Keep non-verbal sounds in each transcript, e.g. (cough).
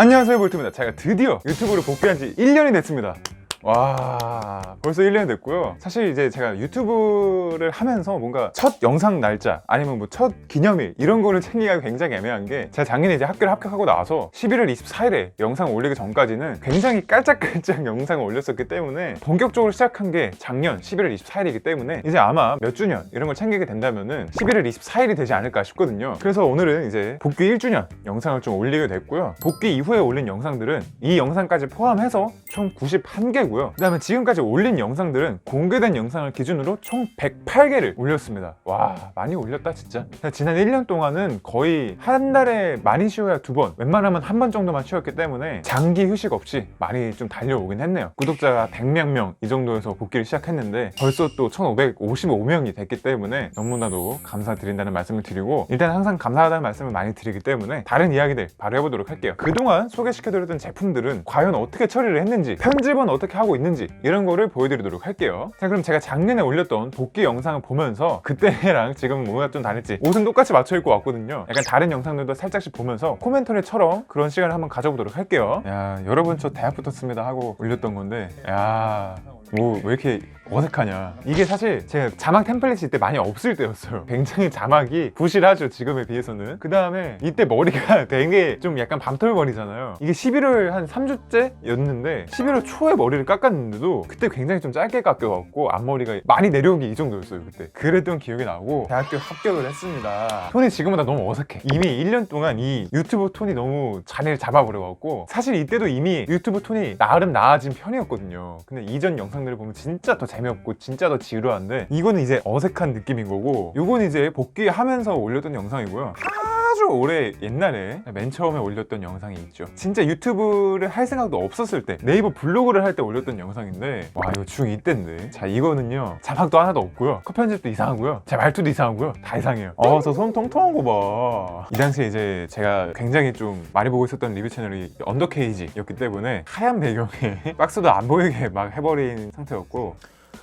안녕하세요 볼트입니다. 제가 드디어 유튜브를 복귀한 지 1년이 됐습니다 와 벌써 1년이 됐고요. 사실 이제 제가 유튜브를 하면서 뭔가 첫 영상 날짜 아니면 뭐 첫 기념일 이런 거를 챙기기가 굉장히 애매한 게 제가 작년에 이제 학교를 합격하고 나와서 11월 24일에 영상 올리기 전까지는 굉장히 깔짝깔짝 (laughs) 영상을 올렸었기 때문에 본격적으로 시작한 게 작년 11월 24일이기 때문에 이제 아마 몇 주년 이런 걸 챙기게 된다면은 11월 24일이 되지 않을까 싶거든요. 그래서 오늘은 이제 복귀 1주년 영상을 좀 올리게 됐고요. 복귀 이후에 올린 영상들은 이 영상까지 포함해서 총 91개 고요. 그 다음에 지금까지 올린 영상들은 공개된 영상을 기준으로 총 108개를 올렸습니다. 와 많이 올렸다 진짜. 지난 1년 동안은 거의 한 달에 많이 쉬어야 두 번 웬만하면 한 번 정도만 쉬었기 때문에 장기 휴식 없이 많이 좀 달려오긴 했네요. 구독자가 100명 명 이 정도에서 복귀를 시작했는데 벌써 또 1555명이 됐기 때문에 너무나도 감사드린다는 말씀을 드리고 일단 항상 감사하다는 말씀을 많이 드리기 때문에 다른 이야기들 바로 해보도록 할게요. 그동안 소개시켜드렸던 제품들은 과연 어떻게 처리를 했는지 편집은 어떻게 하고 있는지 이런 거를 보여드리도록 할게요. 자 그럼 제가 작년에 올렸던 복귀 영상을 보면서 그때랑 지금 뭐가 좀 다를지? 옷은 똑같이 맞춰 입고 왔거든요. 약간 다른 영상들도 살짝씩 보면서 코멘터리처럼 그런 시간을 한번 가져보도록 할게요. 야 여러분 저 대학 붙었습니다 하고 올렸던 건데 야뭐왜 이렇게 어색하냐. 이게 사실 제가 자막 템플릿이 이때 많이 없을 때였어요. 굉장히 자막이 부실하죠 지금에 비해서는. 그 다음에 이때 머리가 (laughs) 되게 좀 약간 밤톨 머리잖아요. 이게 11월 한 3주째였는데 11월 초에 머리를 깎았는데도 그때 굉장히 좀 짧게 깎여갖고 앞머리가 많이 내려온 게 이 정도였어요 그때. 그랬던 기억이 나고 대학교 합격을 했습니다. 톤이 지금보다 너무 어색해. 이미 1년 동안 이 유튜브 톤이 너무 자리를 잡아버려갖고 사실 이때도 이미 유튜브 톤이 나름 나아진 편이었거든요. 근데 이전 영상들을 보면 진짜 더 재미없고 진짜 더 지루한데 이거는 이제 어색한 느낌인 거고 요건 이제 복귀하면서 올렸던 영상이고요. 아주 오래 옛날에 맨 처음에 올렸던 영상이 있죠. 진짜 유튜브를 할 생각도 없었을 때 네이버 블로그를 할 때 올렸던 영상인데 와 이거 중2 때인데. 자 이거는요 자막도 하나도 없고요. 컷 편집도 이상하고요. 제 말투도 이상하고요. 다 이상해요. 아저 손 통통한 거봐이 당시에 이제 제가 굉장히 좀 많이 보고 있었던 리뷰 채널이 언더케이지였기 때문에 하얀 배경에 (laughs) 박스도 안 보이게 막 해버린 상태였고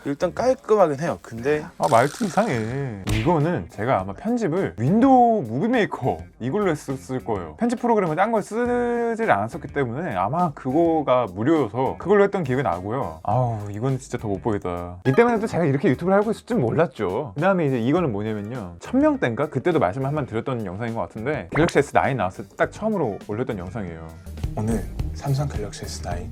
일단 깔끔하긴 해요. 근데 아 말투 이상해. 이거는 제가 아마 편집을 윈도우 무비메이커 이걸로 했을 거예요. 편집 프로그램을 딴 걸 쓰질 않았었기 때문에 아마 그거가 무료여서 그걸로 했던 기억이 나고요. 아우 이건 진짜 더 못 보겠다. 이때만 해도 제가 이렇게 유튜브를 하고 있을 줄 몰랐죠. 그 다음에 이제 이거는 뭐냐면요. 1000명대인가? 그때도 말씀 한번 드렸던 영상인 것 같은데 갤럭시 S9 나왔을 때 딱 처음으로 올렸던 영상이에요. 오늘 삼성 갤럭시 S9,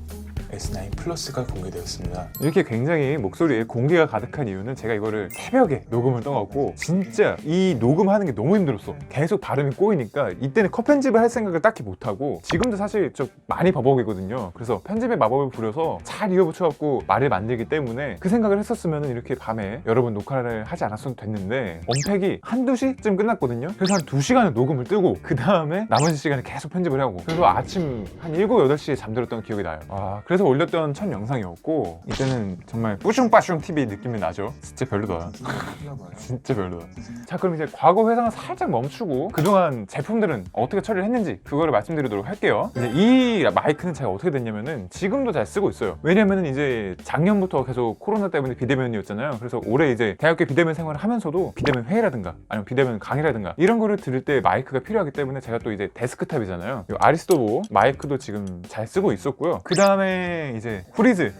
S9 플러스가 공개되었습니다. 이렇게 굉장히 목소리에 공기가 가득한 이유는 제가 이거를 새벽에 녹음을 떠갖고 진짜 이 녹음하는 게 너무 힘들었어. 계속 발음이 꼬이니까 이때는 컷 편집을 할 생각을 딱히 못하고 지금도 사실 좀 많이 버벅이거든요. 그래서 편집의 마법을 부려서 잘 이어붙여갖고 말을 만들기 때문에 그 생각을 했었으면 이렇게 밤에 여러분 녹화를 하지 않았어도 됐는데 언팩이 한두 시쯤 끝났거든요. 그래서 한 두 시간을 녹음을 뜨고 그 다음에 나머지 시간에 계속 편집을 하고 그래서 아침 한 7, 8시에 잠들었던 기억이 나요. 아 그래서 올렸던 첫 영상이었고 이때는 정말 뿌숑빠숑 TV 느낌이 나죠 진짜 별로다 (laughs) 진짜 별로다. 자 그럼 이제 과거 회상을 살짝 멈추고 그동안 제품들은 어떻게 처리를 했는지 그거를 말씀드리도록 할게요. 이제 이 마이크는 제가 어떻게 됐냐면은 지금도 잘 쓰고 있어요. 왜냐면은 이제 작년부터 계속 코로나 때문에 비대면이었잖아요. 그래서 올해 이제 대학교 비대면 생활을 하면서도 비대면 회의라든가 아니면 비대면 강의라든가 이런 거를 들을 때 마이크가 필요하기 때문에 제가 또 이제 데스크탑이잖아요. 이 아리스토보 마이크도 지금 잘 쓰고 있었고요. 그 다음에 이제 후리즈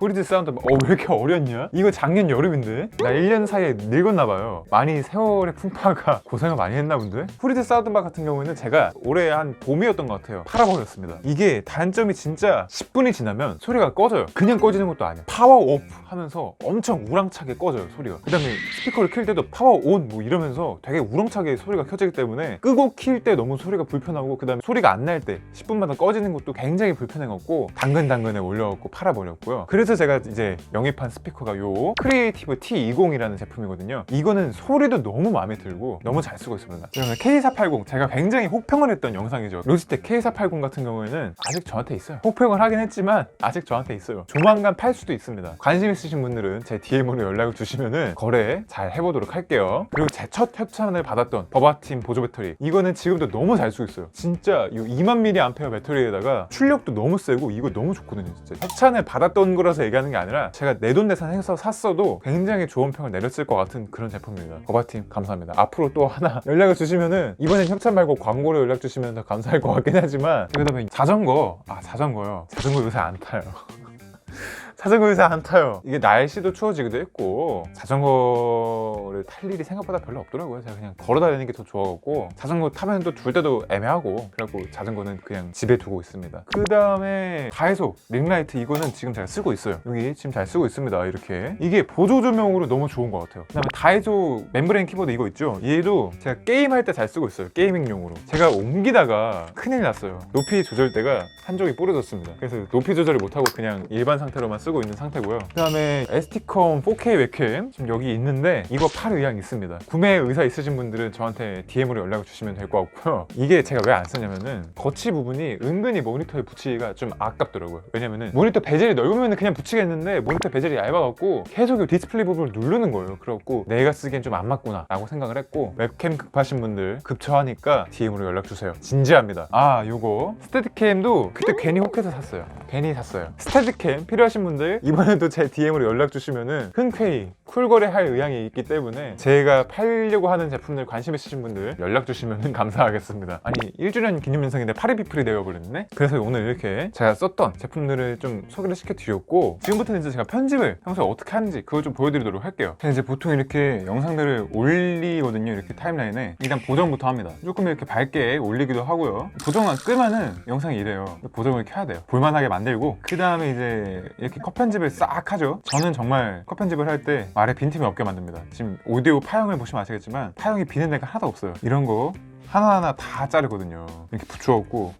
후리즈 사운드. 어왜 이렇게 어렸냐? 이거 작년 여름인데? 나 1년 사이에 늙었나 봐요. 많이 세월의 풍파가 (laughs) 고생을 많이 했나 본데? 후리즈 사운드바 같은 경우에는 제가 올해 한 봄이었던 것 같아요. 팔아버렸습니다. 이게 단점이 진짜 10분이 지나면 소리가 꺼져요. 그냥 꺼지는 것도 아니야 파워 오프 하면서 엄청 우랑차게 꺼져요 소리가. 그 다음에 스피커를 킬 때도 파워 온 뭐 이러면서 되게 우렁차게 소리가 켜지기 때문에 끄고 킬 때 너무 소리가 불편하고 그 다음에 소리가 안 날 때 10분마다 꺼지는 것도 굉장히 불편해갖고 당근당근에 올려갖고 팔아버렸고요. 그래서 제가 이제 영입한 스피커가 요 크리에이티브 T20이라는 제품이거든요. 이거는 소리도 너무 마음에 들고 너무 잘 쓰고 있습니다. 그러면 K480 제가 굉장히 혹평을 했던 영상이죠. 로지텍 K480 같은 경우에는 아직 저한테 있어요. 혹평을 하긴 했지만 아직 저한테 있어요. 조만간 팔 수도 있습니다. 관심 있으신 분들은 제 DM으로 연락을 주시면은 거래 잘 해보도록 할게요. 그리고 제 첫 협찬을 받았던 버바팀 보조 배터리. 이거는 지금도 너무 잘 쓰고 있어요. 진짜 이 2만 mAh 배터리에다가 출력도 너무 세고 이거 너무 좋거든요 진짜. 협찬을 받았던 거라서 싶어서 얘기하는 게 아니라 제가 내 돈 내산해서 샀어도 굉장히 좋은 평을 내렸을 것 같은 그런 제품입니다. 거바팀 감사합니다. 앞으로 또 하나 (laughs) 연락을 주시면은 이번엔 협찬 말고 광고로 연락 주시면 더 감사할 것 같긴 하지만 그다음에 자전거 아 자전거요. 자전거 요새 안 타요. 자전거 요새 안 타요. 이게 날씨도 추워지기도 했고 자전거를 탈 일이 생각보다 별로 없더라고요. 제가 그냥 걸어 다니는 게 더 좋아갖고 자전거 타면 또 둘 때도 애매하고 그래갖고 자전거는 그냥 집에 두고 있습니다. 그 다음에 다이소 링라이트 이거는 지금 잘 쓰고 있어요. 여기 지금 잘 쓰고 있습니다. 이렇게 이게 보조 조명으로 너무 좋은 것 같아요. 그다음에 다이소 멤브레인 키보드 이거 있죠? 얘도 제가 게임 할 때 잘 쓰고 있어요. 게이밍용으로. 제가 옮기다가 큰일 났어요. 높이 조절대가 한쪽이 부러졌습니다. 그래서 높이 조절을 못하고 그냥 일반 상태로만 쓰고 있는 상태고요. 그 다음에 ST컴 4K 웹캠 지금 여기 있는데 이거 팔 의향 있습니다. 구매 의사 있으신 분들은 저한테 DM으로 연락을 주시면 될 것 같고요. 이게 제가 왜 안 쓰냐면은 거치 부분이 은근히 모니터에 붙이기가 좀 아깝더라고요. 왜냐면은 모니터 베젤이 넓으면 그냥 붙이겠는데 모니터 베젤이 얇아갖고 계속 이 디스플레이 부분을 누르는 거예요. 그래갖고 내가 쓰기엔 좀 안 맞구나 라고 생각을 했고 웹캠 급하신 분들 급처하니까 DM으로 연락 주세요. 진지합니다. 아 요거 스테디캠도 그때 괜히 혹해서 샀어요. 괜히 샀어요. 스테디캠 필요하신 분들 이번에도 제 DM으로 연락 주시면은 흔쾌히 쿨거래 할 의향이 있기 때문에 제가 팔려고 하는 제품들 관심 있으신 분들 연락 주시면 (laughs) 감사하겠습니다. 아니 1주년 기념영상인데 파리피플이 되어버렸네? 그래서 오늘 이렇게 제가 썼던 제품들을 좀 소개를 시켜드렸고 지금부터는 이제 제가 편집을 평소에 어떻게 하는지 그걸 좀 보여드리도록 할게요. 이제 보통 이렇게 영상들을 올리거든요. 이렇게 타임라인에 일단 보정부터 합니다. 조금 이렇게 밝게 올리기도 하고요. 보정만 끄면은 영상이 이래요. 보정을 켜야 돼요. 볼만하게 만들고 그 다음에 이제 이렇게 컷 편집을 싹 하죠. 저는 정말 컷 편집을 할 때 말에 빈틈이 없게 만듭니다. 지금 오디오 파형을 보시면 아시겠지만 파형이 비는 데가 하나도 없어요. 이런 거 하나하나 다 자르거든요. 이렇게 붙여갖고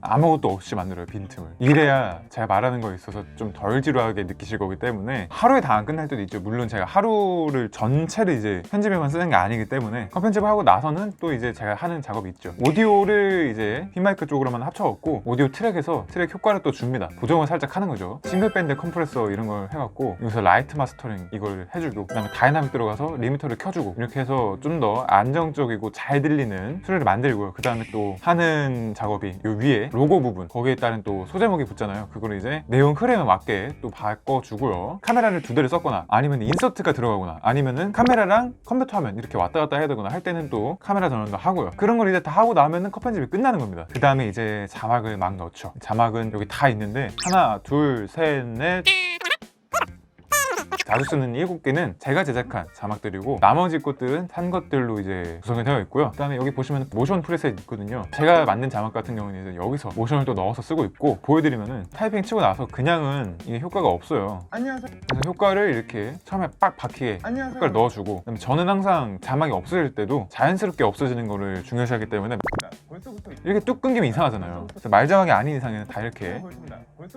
아무것도 없이 만들어요 빈틈을. 이래야 제가 말하는 거에 있어서 좀 덜 지루하게 느끼실 거기 때문에 하루에 다 안 끝날 때도 있죠. 물론 제가 하루를 전체를 이제 편집에만 쓰는 게 아니기 때문에 컷 편집을 하고 나서는 또 이제 제가 하는 작업이 있죠. 오디오를 이제 핀마이크 쪽으로만 합쳐갖고 오디오 트랙에서 트랙 효과를 또 줍니다. 보정을 살짝 하는 거죠. 싱글밴드 컴프레서 이런 걸 해갖고 여기서 라이트 마스터링 이걸 해주고 그 다음에 다이나믹 들어가서 리미터를 켜주고 이렇게 해서 좀 더 안정적이고 잘 들리는 소리를 만들고요. 그 다음에 또 하는 작업이 요 위에 로고 부분 거기에 따른 또 소제목이 붙잖아요. 그거를 이제 내용 흐름에 맞게 또 바꿔주고요. 카메라를 두 대를 썼거나 아니면 인서트가 들어가거나 아니면은 카메라랑 컴퓨터 화면 이렇게 왔다 갔다 해야 되거나 할 때는 또 카메라 전원도 하고요. 그런 걸 이제 다 하고 나면은 컷 편집이 끝나는 겁니다. 그 다음에 이제 자막을 막 넣죠. 자막은 여기 다 있는데 하나 둘셋넷 자주 쓰는 일곱 개는 제가 제작한 자막들이고 나머지 것들은 산 것들로 이제 구성이 되어 있고요. 그다음에 여기 보시면 모션 프레셋 있거든요. 제가 만든 자막 같은 경우는 이제 여기서 모션을 또 넣어서 쓰고 있고 보여드리면은 타이핑 치고 나서 그냥은 이게 효과가 없어요. 안녕하세요. 그래서 효과를 이렇게 처음에 빡 박히게 안녕하세요. 효과를 넣어주고 그다음에 저는 항상 자막이 없어질 때도 자연스럽게 없어지는 거를 중요시하기 때문에 이렇게 뚝 끊기면 이상하잖아요. 그래서 말자막이 아닌 이상에는 다 이렇게. 벌써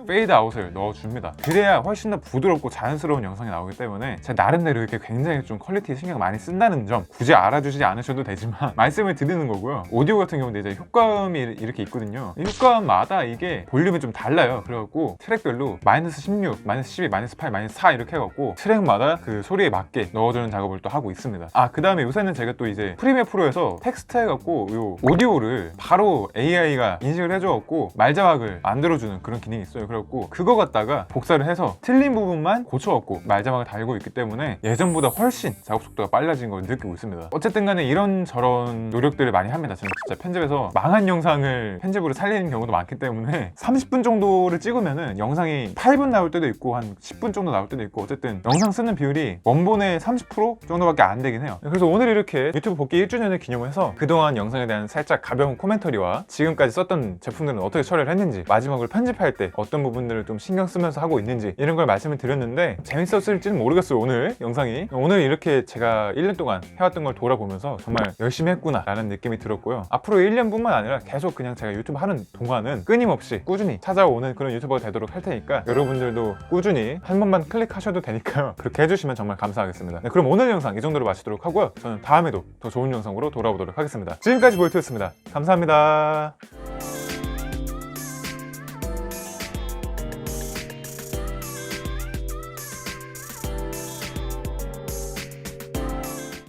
페이드 아웃을 넣어줍니다. 그래야 훨씬 더 부드럽고 자연스러운 영상이 나오기 때문에 제가 나름대로 이렇게 굉장히 좀 퀄리티 신경 많이 쓴다는 점 굳이 알아주시지 않으셔도 되지만 (laughs) 말씀을 드리는 거고요. 오디오 같은 경우는 이제 효과음이 이렇게 있거든요. 이 효과음마다 이게 볼륨이 좀 달라요. 그래갖고 트랙별로 마이너스 16, 마이너스 12, 마이너스 8, 마이너스 4 이렇게 해갖고 트랙마다 그 소리에 맞게 넣어주는 작업을 또 하고 있습니다. 아 그 다음에 요새는 제가 또 이제 프리미어 프로에서 텍스트 해갖고 요 오디오를 바로 AI가 인식을 해줘갖고 말자막을 만들어주는 그런 기능이 있어요. 그래갖고 그거 갖다가 복사를 해서 틀린 부분만 고쳐갖고 말자막을 달고 있기 때문에 예전보다 훨씬 작업 속도가 빨라진 걸 느끼고 있습니다. 어쨌든 간에 이런 저런 노력들을 많이 합니다. 저는 진짜 편집에서 망한 영상을 편집으로 살리는 경우도 많기 때문에 30분 정도를 찍으면은 영상이 8분 나올 때도 있고 한 10분 정도 나올 때도 있고 어쨌든 영상 쓰는 비율이 원본의 30% 정도밖에 안 되긴 해요. 그래서 오늘 이렇게 유튜브 복귀 1주년을 기념해서 그동안 영상에 대한 살짝 가벼운 코멘터리와 지금까지 썼던 제품들은 어떻게 처리를 했는지 마지막으로 편집할 때 어떤 부분들을 좀 신경 쓰면서 하고 있는지 이런 걸 말씀을 드렸는데 재밌었을지는 모르겠어요 오늘 영상이. 오늘 이렇게 제가 1년 동안 해왔던 걸 돌아보면서 정말 열심히 했구나 라는 느낌이 들었고요. 앞으로 1년뿐만 아니라 계속 그냥 제가 유튜브 하는 동안은 끊임없이 꾸준히 찾아오는 그런 유튜버가 되도록 할 테니까 여러분들도 꾸준히 한 번만 클릭하셔도 되니까요. (laughs) 그렇게 해주시면 정말 감사하겠습니다. 네, 그럼 오늘 영상 이 정도로 마치도록 하고요. 저는 다음에도 더 좋은 영상으로 돌아오도록 하겠습니다. 지금까지 보이트였습니다. 감사합니다